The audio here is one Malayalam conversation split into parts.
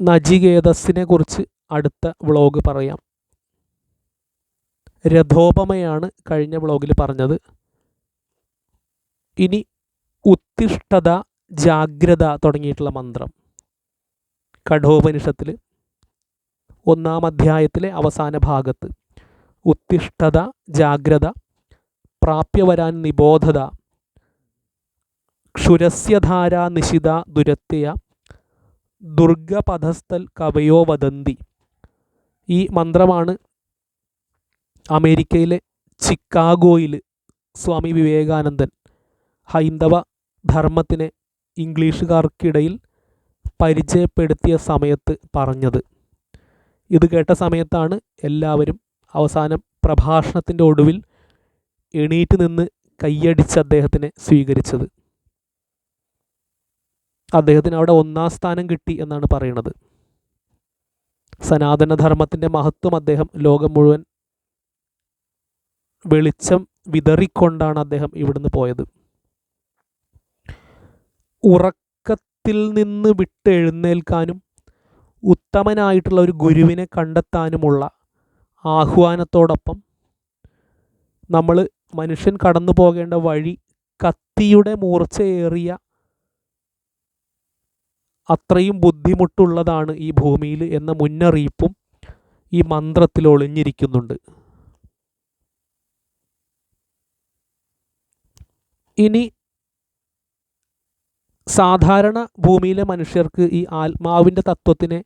നചികേതസിനെ കുറിച്ച് അടുത്ത വ്ളോഗ് പറയാം. രഥോപമയാണ് കഴിഞ്ഞ വ്ളോഗിൽ പറഞ്ഞത്. ഇനി ഉത്തിഷ്ഠത ജാഗ്രത തുടങ്ങിയിട്ടുള്ള മന്ത്രം. കഠോപനിഷത്തിൽ ഒന്നാം അധ്യായത്തിലെ അവസാന ഭാഗത്ത് ഉത്തിഷ്ഠത ജാഗ്രത പ്രാപ്യവരാൻ നിബോധത ക്ഷുരസ്യധാര നിശിത ദുരത്യ ദുർഗപഥസ്ഥൽ കവയോ വദന്തി. ഈ മന്ത്രമാണ് അമേരിക്കയിലെ ചിക്കാഗോയിൽ സ്വാമി വിവേകാനന്ദൻ ഹൈന്ദവ ധർമ്മത്തിനെ ഇംഗ്ലീഷുകാർക്കിടയിൽ പരിചയപ്പെടുത്തിയ സമയത്ത് പറഞ്ഞത്. ഇത് കേട്ട സമയത്താണ് എല്ലാവരും അവസാനം പ്രഭാഷണത്തിന്റെ ഒടുവിൽ എണീറ്റ് നിന്ന് കയ്യടിച്ച് അദ്ദേഹത്തിനെ സ്വീകരിച്ചത്. അദ്ദേഹത്തിന് അവിടെ ഒന്നാം സ്ഥാനം കിട്ടി എന്നാണ് പറയുന്നത് സനാതനധർമ്മത്തിന്റെ മഹത്വം അദ്ദേഹം ലോകം മുഴുവൻ വെളിച്ചം വിതറിക്കൊണ്ടാണ് അദ്ദേഹം ഇവിടുന്ന് പോയത്. ഉറക്കത്തിൽ നിന്ന് വിട്ടെഴുന്നേൽക്കാനും ഉത്തമനായിട്ടുള്ള ഒരു ഗുരുവിനെ കണ്ടെത്താനുമുള്ള ആഹ്വാനത്തോടൊപ്പം നമ്മൾ മനുഷ്യൻ കടന്നു പോകേണ്ട വഴി കത്തിയുടെ മൂർച്ചയേറിയ അത്രയും ബുദ്ധിമുട്ടുള്ളതാണ് ഈ ഭൂമിയിൽ എന്ന മുന്നറിയിപ്പും ഈ മന്ത്രത്തിൽ ഒളിഞ്ഞിരിക്കുന്നുണ്ട്. ഇനി സാധാരണ ഭൂമിയിലെ മനുഷ്യർക്ക് ഈ ആത്മാവിന്റെ തത്വത്തിനെ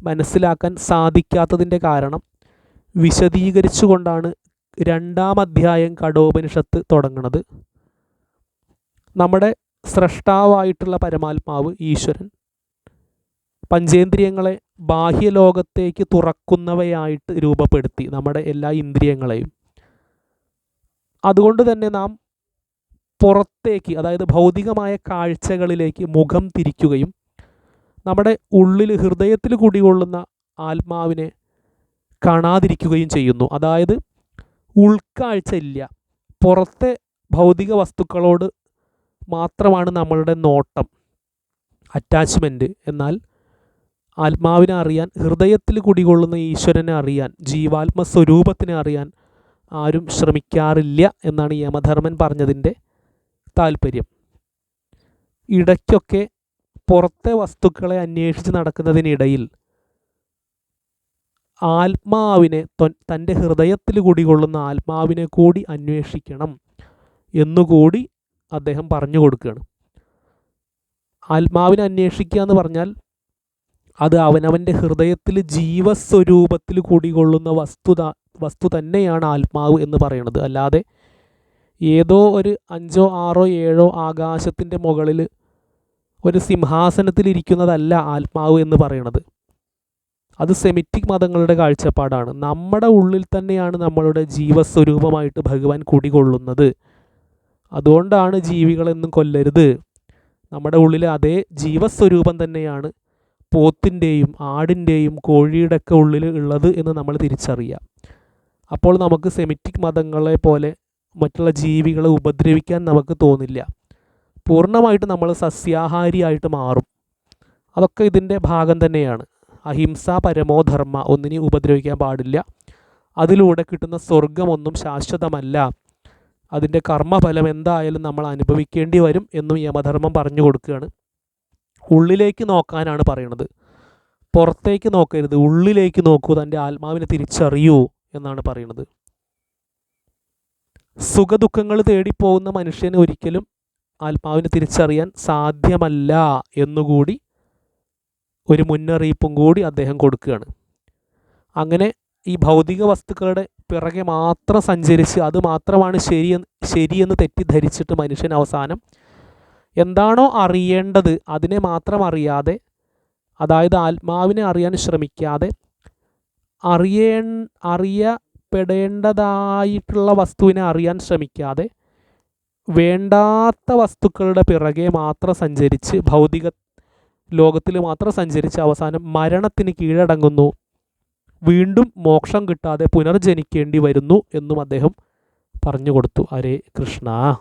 മനസ്സിലാക്കാൻ സാധിക്കാത്തതിന്റെ കാരണം വിശദീകരിച്ചുകൊണ്ടാണ് രണ്ടാം അധ്യായം കടോപനിഷത്ത് തുടങ്ങുന്നത് നമ്മുടെ സ്രഷ്ടാവായിട്ടുള്ള പരമാത്മാവ് ഈശ്വരൻ. പഞ്ചേന്ദ്രിയങ്ങളെ ബാഹ്യലോകത്തേക്ക് തുറക്കുന്നവയായിട്ട് രൂപപ്പെടുത്തി നമ്മുടെ എല്ലാ ഇന്ദ്രിയങ്ങളെയും. അതുകൊണ്ട് തന്നെ നാം പുറത്തേക്ക് അതായത് ഭൗതികമായ കാഴ്ചകളിലേക്ക് മുഖം തിരിക്കുകയും നമ്മുടെ ഉള്ളിൽ ഹൃദയത്തിൽ കുടികൊള്ളുന്ന ആത്മാവിനെ കാണാതിരിക്കുകയും ചെയ്യുന്നു. അതായത് ഉൾക്കാഴ്ച ഇല്ല പുറത്തെ ഭൗതിക വസ്തുക്കളോട് മാത്രമാണ് നമ്മളുടെ നോട്ടം അറ്റാച്ച്മെന്റ് എന്നാൽ ആത്മാവിനെ അറിയാൻ ഹൃദയത്തിൽ കുടികൊള്ളുന്ന ഈശ്വരനെ അറിയാൻ ജീവാത്മ സ്വരൂപത്തിനെ അറിയാൻ ആരും ശ്രമിക്കാറില്ല എന്നാണ് യമധർമ്മൻ പറഞ്ഞതിന്റെ താല്പര്യം ഇടയ്ക്കൊക്കെ പുറത്തെ വസ്തുക്കളെ അന്വേഷിച്ച് നടക്കുന്നതിനിടയിൽ ആത്മാവിനെ തന്റെ ഹൃദയത്തിൽ കുടികൊള്ളുന്ന ആത്മാവിനെ കൂടി അന്വേഷിക്കണം എന്നുകൂടി അദ്ദേഹം പറഞ്ഞു കൊടുക്കുകയാണ്. ആത്മാവിനെ അന്വേഷിക്കുക എന്ന് പറഞ്ഞാൽ അത് അവനവന്റെ ഹൃദയത്തിൽ ജീവസ്വരൂപത്തിൽ കുടികൊള്ളുന്ന വസ്തുത വസ്തു തന്നെയാണ് ആത്മാവ് എന്ന് പറയുന്നത് അല്ലാതെ ഏതോ ഒരു അഞ്ചോ ആറോ ഏഴോ ആകാശത്തിന്റെ മുകളിൽ ഒരു സിംഹാസനത്തിൽ ഇരിക്കുന്നതല്ല ആത്മാവ് എന്ന് പറയുന്നത് അത് സെമിറ്റിക് മതങ്ങളുടെ കാഴ്ചപ്പാടാണ്. നമ്മുടെ ഉള്ളിൽ തന്നെയാണ് നമ്മളുടെ ജീവസ്വരൂപമായിട്ട് ഭഗവാൻ കുടികൊള്ളുന്നത്. അതുകൊണ്ടാണ് ജീവികളെന്നും കൊല്ലരുത്. നമ്മുടെ ഉള്ളിൽ അതേ ജീവസ്വരൂപം തന്നെയാണ് പോത്തിന്റെയും ആടിന്റെയും കോഴിയുടെ ഒക്കെ ഉള്ളിൽ ഉള്ളത് എന്ന് നമ്മൾ തിരിച്ചറിയാം. അപ്പോൾ നമുക്ക് സെമിറ്റിക് മതങ്ങളെ പോലെ മറ്റുള്ള ജീവികളെ ഉപദ്രവിക്കാൻ നമുക്ക് തോന്നില്ല. പൂർണമായിട്ട് നമ്മൾ സസ്യാഹാരിയായിട്ട് മാറും. അതൊക്കെ ഇതിന്റെ ഭാഗം തന്നെയാണ്. അഹിംസ പരമോ ധർമ്മ ഒന്നിനെ ഉപദ്രവിക്കാൻ പാടില്ല. അതിലൂടെ കിട്ടുന്ന സ്വർഗമൊന്നും ശാശ്വതമല്ല. അതിന്റെ കർമ്മഫലം എന്തായാലും നമ്മൾ അനുഭവിക്കേണ്ടി വരും എന്നും യമധർമ്മം പറഞ്ഞു കൊടുക്കുകയാണ്. ഉള്ളിലേക്ക് നോക്കാനാണ് പറയുന്നത് പുറത്തേക്ക് നോക്കരുത്. ഉള്ളിലേക്ക് നോക്കൂ. തന്റെ ആത്മാവിനെ തിരിച്ചറിയൂ എന്നാണ് പറയുന്നത് സുഖദുഃഖങ്ങൾ തേടിപ്പോകുന്ന മനുഷ്യന് ഒരിക്കലും ആത്മാവിനെ തിരിച്ചറിയാൻ സാധ്യമല്ല എന്നുകൂടി ഒരു മുന്നറിയിപ്പും കൂടി അദ്ദേഹം കൊടുക്കുകയാണ്. അങ്ങനെ ഈ ഭൗതിക വസ്തുക്കളുടെ പിറകെ മാത്രം സഞ്ചരിച്ച് അത് മാത്രമാണ് ശരിയെന്ന് ശരിയെന്ന് തെറ്റിദ്ധരിച്ചിട്ട് മനുഷ്യൻ അവസാനം എന്താണോ അറിയേണ്ടത് അതിനെ മാത്രം അറിയാതെ അതായത് ആത്മാവിനെ അറിയാൻ ശ്രമിക്കാതെ അറിയേ അറിയപ്പെടേണ്ടതായിട്ടുള്ള വസ്തുവിനെ അറിയാൻ ശ്രമിക്കാതെ വേണ്ടാത്ത വസ്തുക്കളുടെ പിറകെ മാത്രം സഞ്ചരിച്ച് ഭൗതിക ലോകത്തിൽ മാത്രം സഞ്ചരിച്ച് അവസാനം മരണത്തിന് കീഴടങ്ങുന്നു. വീണ്ടും മോക്ഷം കിട്ടാതെ പുനർജനിക്കേണ്ടി വരുന്നു എന്നും അദ്ദേഹം പറഞ്ഞു കൊടുത്തു. ഹരേ കൃഷ്ണ.